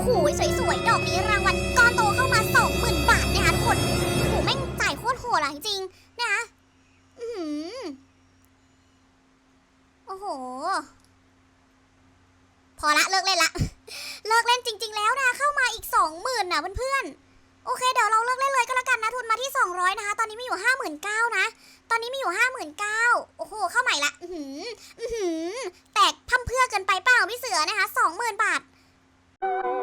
อ้โหสวยๆ ดอกนี้รางวัลก้อนโตเข้ามา 20,000 บาทนะคะทุกคนโอ้โหแม่งจ่ายโคตรโหดอะจริงๆนะคะอือหือโอ้โห พอละเลิกเล่นละ เลิกเล่นจริง ๆ แล้วนะเข้ามาอีก 20,000นะเพื่อนๆ โอเคเดี๋ยวเราเลิกเล่นเลยก็แล้วกันนะทุนมาที่ 200 นะคะ ตอนนี้มีอยู่ 59,000นะ ตอนนี้มีอยู่ 59,000โอ้โห เข้าใหม่ละ อือหืออือหือแตกพั่มเพื่อเกินไปเปล่าพี่เสือนะคะ20,000 บาทฮัล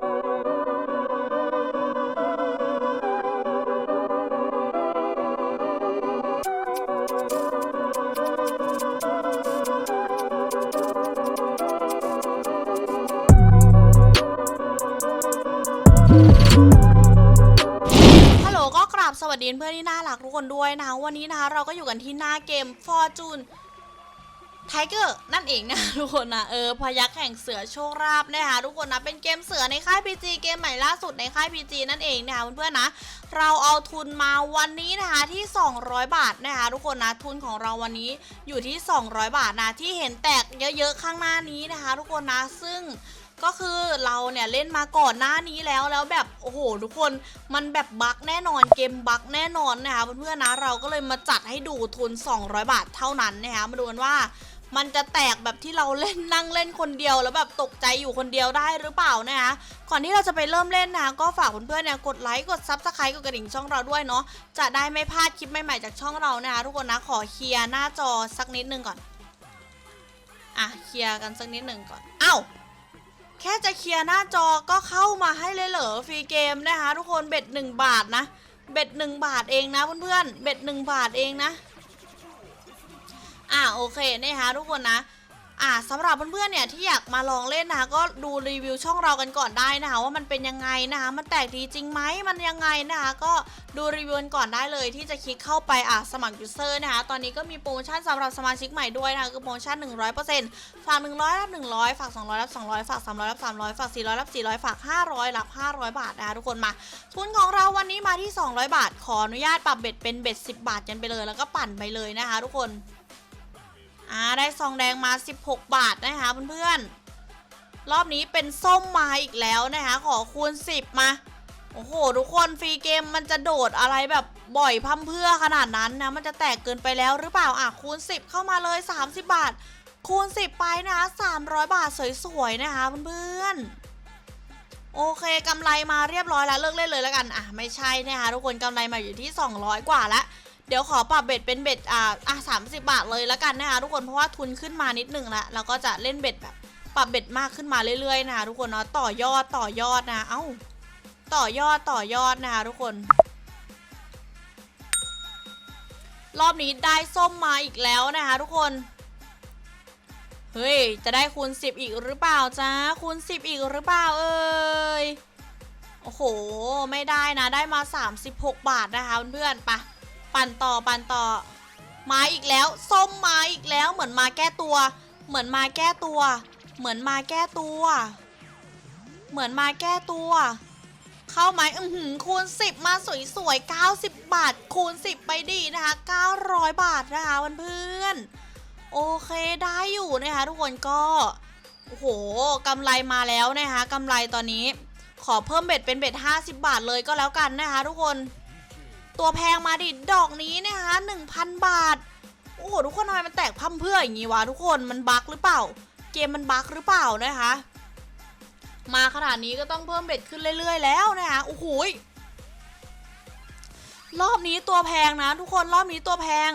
วัสดีเพื่อนที่น่ารักทุกคนด้วยนะคะวันนี้นะคะ เราก็อยู่กันที่หน้าเกม Fortune Tiger นั่นเองนะทุกคนนะเออพยักแห่งเสือโชคราบนะคะทุกคนนะเป็นเกมเสือในค่าย PG เกมใหม่ล่าสุดในค่าย PG นั่นเองนะคะเพื่อนๆนะเราเอาทุนมาวันนี้นะคะที่ 200 บาทนะคะทุกคนนะทุนของเราวันนี้อยู่ที่ 200 บาทนะที่เห็นแตกเยอะๆข้างหน้านี้นะคะ ทุกคนนะซึ่ง ก็คือเราเนี่ยเล่นมาก่อนหน้านี้แล้วแล้วแบบโอ้โหทุกคนมันแบบบั๊กแน่นอนเกมบั๊กแน่นอนนะคะเพื่อนๆนะเราก็เลยมาจัดให้ดูทุน 200 บาทเท่านั้นนะคะมาดูกันว่ามันจะแตกแบบที่เราเล่นนั่งเล่นคนเดียว แล้วแบบตกใจอยู่คนเดียวได้หรือเปล่านะคะก่อนที่เราจะไปเริ่มเล่นนะคะก็ฝากเพื่อนๆเนี่ยกดไลค์กดซับสไครต์กดกระดิ่งช่องเราด้วยเนาะจะได้ไม่พลาดคลิปใหม่ๆจากช่องเรานะคะทุกคนนะขอเคลียร์หน้าจอสักนิดนึงก่อนอะเคลียร์กันสักนิดหนึ่งก่อนเอ้า แค่จะเคลียร์หน้าจอก็เข้ามาให้เลยเหรอฟรีเกมนะคะทุกคนเบ็ดหนึ่งบาทนะ เบ็ดหนึ่งบาทเองนะเพื่อนๆเบ็ดหนึ่งบาทเองนะ อ่าโอเคนะคะทุกคนนะ อ่าสำหรับเพื่อนๆเนี่ยที่อยากมาลองเล่นนะคะก็ดูรีวิวช่องเรากันก่อนได้นะคะว่ามันเป็นยังไงนะคะมันแตกดีจริงไหมมันยังไงนะคะก็ดูรีวิวกันก่อนได้เลยที่จะคลิกเข้าไปอะสมัครยูเซอร์นะคะตอนนี้ก็มีโปรโมชั่นสำหรับสมาชิกใหม่ด้วยนะคะคือโปรโมชั่น 100%ฝาก 100 รับ 100 ฝาก 200 รับ 200 ฝาก 300 รับ 300 ฝาก 400 รับ 400 ฝาก 500 รับ 500 บาทนะคะทุกคนมาทุนของเราวันนี้มาที่ 200 บาท ขออนุญาตปรับเบ็ดเป็นเบ็ด 10 บาทกันไปเลย แล้วก็ปั่นไปเลยนะคะทุกคน อ่าได้ซองแดงมา 16 บาทนะคะเพื่อนๆ รอบนี้เป็นส้มมาอีกแล้วนะคะ ขอคูณ 10 มา โอ้โห ทุกคนฟรีเกมมันจะโดดอะไรแบบบ่อยพั่มเพื่อขนาดนั้นนะ มันจะแตกเกินไปแล้วหรือเปล่า อะ คูณ 10 เข้ามาเลย 30 บาท คูณ 10 ไปนะคะ300 บาทสวยๆนะคะเพื่อนๆโอเคกำไรมาเรียบร้อยแล้วเลิกเล่นเลยแล้วกัน อะ ไม่ใช่นะคะทุกคนกำไรมาอยู่ที่ 200 กว่าแล้ว เดี๋ยวขอปรับเบ็ดเป็นเบ็ดอ่าอะสามสิบาทเลยแล้วกันนะคะทุกคนเพราะว่าทุนขึ้นมานิดหนึ่งละเราก็จะเล่นเบ็ดแบบปรับเบ็ดมากขึ้นมาเรื่อยๆนะคะทุกคนเนาะต่อยอดต่อยอดนะเอ้าต่อยอดต่อยอดนะคะทุกคน รอบนี้ได้ส้มมาอีกแล้วนะคะทุกคนเฮ้ย จะได้คูณ 10 อีกหรือเปล่าจ้าคูณ 10 อีกหรือเปล่าเอ่ยโอ้โห ไม่ได้นะ ได้มา 36 บาทนะคะเพื่อนๆไปะ ปั่นต่อปั่นต่อ มาอีกแล้วส้มมาอีกแล้วเหมือนมาแก้ตัว เหมือนมาแก้ตัว เหมือนมาแก้ตัว เหมือนมาแก้ตัว เข้าไหมอือหือคูณ 10 มาสวยๆ90 บาท คูณ 10 ไปดีนะคะ 900 บาทนะคะเพื่อนๆโอเคได้อยู่นะคะทุกคนก็โอ้โหกำไรมาแล้วนะคะกำไรตอนนี้ ขอเพิ่มเบ็ดเป็นเบ็ด50 บาทเลยก็แล้วกันนะคะทุกคน ตัวแพงมาดิดอกนี้นะคะ1,000 บาท โอ้โหทุกคนทำไมมันแตกพั่มเพื่ออย่างงี้วะทุกคนมันบั๊กหรือเปล่า เกมมันบั๊กหรือเปล่านะคะ มาขนาดนี้ก็ต้องเพิ่มเบ็ดขึ้นเรื่อย ๆ แล้วนะคะโอ้โหรอบนี้ตัวแพงนะ ทุกคนรอบนี้ตัวแพง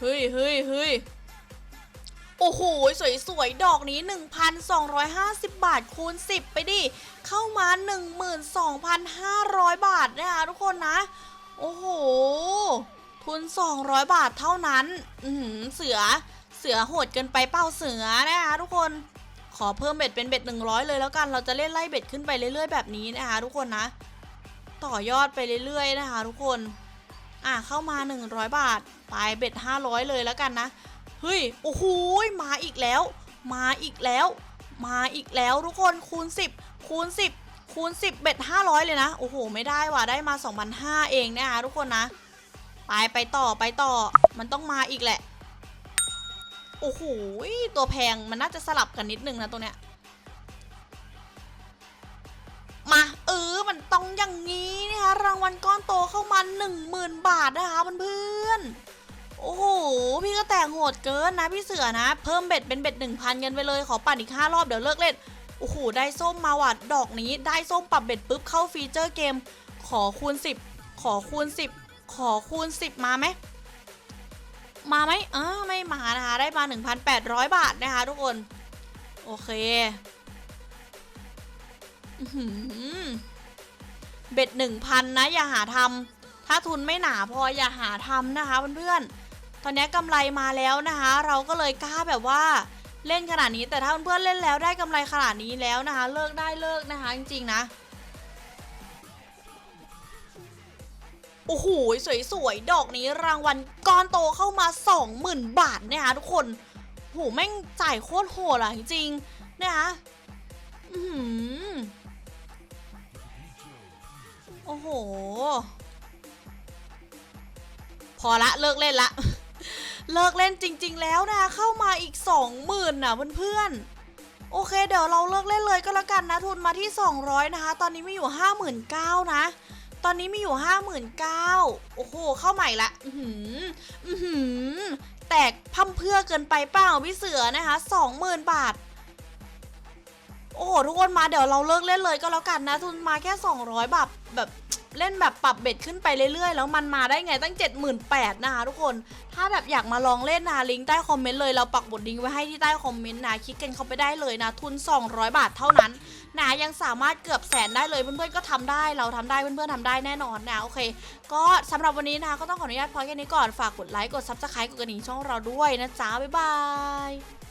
เฮ้ยเฮ้ยเฮ้ยโอ้โห สวยๆ ดอกนี้ 1,250 บาทคูณ 10 ไปดิ เข้ามา 12,500 บาทนะคะทุกคนนะ โอ้โห ทุน 200 บาทเท่านั้น อือหือเสือเสือโหดเกินไปเป้าเสือนะคะทุกคนขอเพิ่มเบ็ดเป็นเบ็ด100 เลยแล้วกัน เราจะเล่นไล่เบ็ดขึ้นไปเรื่อยๆแบบนี้นะคะทุกคนนะ ต่อยอดไปเรื่อยๆนะคะทุกคน อะเข้ามา 100 บาท ไปเบ็ด500 เลยแล้วกันนะ เฮ้ย โอ้โห มาอีกแล้ว มาอีกแล้ว มาอีกแล้วทุกคนคูณ 10 คูณ 10 คูณ 10 เบ็ด500 เลยนะ โอ้โห ไม่ได้ว่ะ ได้มา2,500เองนะคะทุกคนนะ ไปไปต่อไปต่อ มันต้องมาอีกแหละ โอ้โห ตัวแพงมันน่าจะสลับกันนิดนึงนะตรงเนี้ย มา เออ มันต้องอย่างนี้นะคะ รางวัลก้อนโตเข้ามา 1 0,000 บาทนะคะเพื่อนโอ้โห พี่ก็แต่งโหดเกินนะพี่เสือนะ เพิ่มเบ็ดเป็นเบ็ด1,000กันไปเลย ขอปั่นอีก5รอบเดี๋ยวเลิกเล่น อ้โหได้ส้มมาว่ะดอกนี้ได้ส้มปรับเบ็ดปุ๊บเข้าฟีเจอร์เกม ขอคูณ 10 ขอคูณ 10 ขอคูณ 10 มาไหมมาไหมเออไม่มานะคะได้มา 1,800 บาทนะคะทุกคน โอเคเบ็ดหนึ่งพันนะ อย่าหาทำถ้าทุนไม่หนาพออย่าหาทำนะคะเพื่อนๆตอนนี้กำไรมาแล้วนะคะ เราก็เลยกล้าแบบว่า เล่นขนาดนี้แต่ถ้าเพื่อนๆเล่นแล้วได้กำไรขนาดนี้แล้วนะคะ เลิกได้เลิกนะคะ จริง ๆ นะโอ้โหสวยๆ ดอกนี้รางวัลก้อนโตเข้ามา 20,000 บาทนะคะทุกคนโหแม่งจ่ายโคตรโหดอะจริงๆนะคะอื้อหือโอ้โห พอละเลิกเล่นละ เลิกเล่นจริง ๆ แล้วนะคะเข้ามาอีก 20,000น่ะเพื่อนๆโอเค เดี๋ยวเราเลิกเล่นเลยก็แล้วกันนะทุนมาที่ 200 นะคะ ตอนนี้มีอยู่ 59,000นะ ตอนนี้มีอยู่ 59,000โอ้โห เข้าใหม่ละอือหืออือหือแตกพั่มเพื่อเกินไปเปล่าพี่เสือนะคะ20,000 บาทโอ้โหทุกคนมาเดี๋ยวเราเลิกเล่นเลยก็แล้วกันนะทุนมาแค่ 200 บาทแบบ เล่นแบบปรับเบ็ดขึ้นไปเรื่อยๆ แล้วมันมาได้ไงตั้ง 78,000นะคะทุกคน ถ้าแบบอยากมาลองเล่นนะลิงก์ใต้คอมเมนต์เลยเราปักบทลิงก์ไว้ให้ที่ใต้คอมเมนต์นะคลิกกันเข้าไปได้เลยนะ ทุน 200 บาทเท่านั้นนะยังสามารถเกือบแสนได้เลยเพื่อนๆก็ทำได้เราทำได้เพื่อนๆทำได้แน่นอนนะโอเค ก็สำหรับวันนี้นะคะก็ต้องขออนุญาตพอแค่นี้ก่อนฝากกดไลค์กด subscribe กดกระดิ่งช่องเราด้วยนะจ๊ะบ๊ายบาย